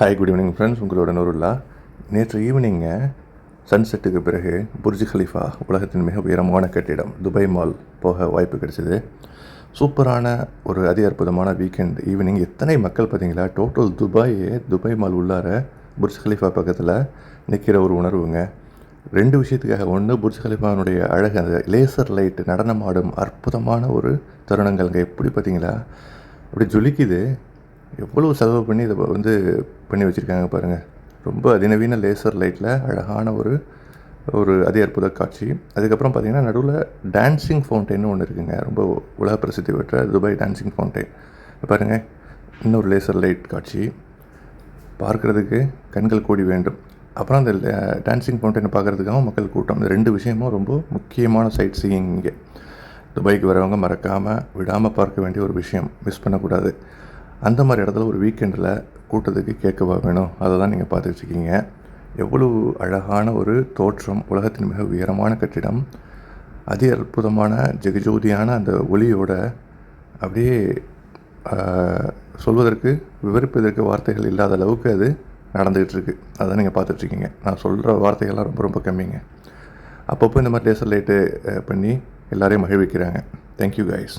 Hi good evening friends உங்களோட நூறுல்லா. நேற்று evening சன்செட்டுக்கு பிறகு புர்ஜ் கலிஃபா உலகத்தின் மிக உயரமான கட்டிடம் துபாய் மால் போக வாய்ப்பு கிடைச்சிது. சூப்பரான ஒரு அதி அற்புதமான வீக்கெண்ட் ஈவினிங் எத்தனை மக்கள் பார்த்தீங்களா டோட்டல் துபாயே துபாய் மால் உள்ளார புர்ஜ் கலிஃபா பக்கத்தில் நிற்கிற ஒரு உணர்வுங்க. ரெண்டு விஷயத்துக்காக ஒன்று புர்ஜ் கலிஃபானுடைய அழகு அந்த லேசர் லைட் நடனமாடும் அற்புதமான ஒரு தருணங்கள்ங்க. எப்படி பார்த்தீங்களா அப்படி ஜொலிக்குது. எவ்வளோ செலவு பண்ணி இதை வந்து பண்ணி வச்சுருக்காங்க பாருங்கள் ரொம்ப அதிநவீன லேசர் லைட்டில் அழகான ஒரு ஒரு அதி அற்புத காட்சி. அதுக்கப்புறம் பார்த்தீங்கன்னா நடுவில் டான்ஸிங் ஃபவுண்டைன்னு ஒன்று இருக்குங்க. ரொம்ப உலக பிரசித்தி பெற்ற துபாய் டான்ஸிங் ஃபவுண்டைன் பாருங்கள் இன்னொரு லேசர் லைட் காட்சி. பார்க்குறதுக்கு கண்கள் கூடி வேண்டும். அப்புறம் அந்த டான்ஸிங் ஃபவுண்டைனை பார்க்குறதுக்காகவும் மக்கள் கூட்டம். இந்த ரெண்டு விஷயமும் ரொம்ப முக்கியமான சைட் சீயிங் இங்கே. துபாய்க்கு வரவங்க மறக்காமல் விடாமல் பார்க்க வேண்டிய ஒரு விஷயம். மிஸ் பண்ணக்கூடாது. அந்த மாதிரி இடத்துல ஒரு வீக்கெண்டில் கூட்டத்துக்கு கேட்கவா வேணும்? அதை தான் நீங்கள் பார்த்துட்ருக்கீங்க எவ்வளவு அழகான ஒரு தோற்றம் உலகத்தின் மிக உயரமான கட்டிடம் அதி அற்புதமான ஜெகஜோதியான அந்த ஒளியோட அப்படியே சொல்வதற்கு விவரிப்பதற்கு வார்த்தைகள் இல்லாத அளவுக்கு அது நடந்துகிட்ருக்கு அதை நீங்கள் பார்த்துட்ருக்கீங்க நான் சொல்கிற வார்த்தைகள்லாம் ரொம்ப ரொம்ப கம்மிங்க. அப்பப்போ இந்த மாதிரி லேசர் லைட்டு பண்ணி எல்லோரையும் மகிழ்விக்கிறாங்க. Thank you guys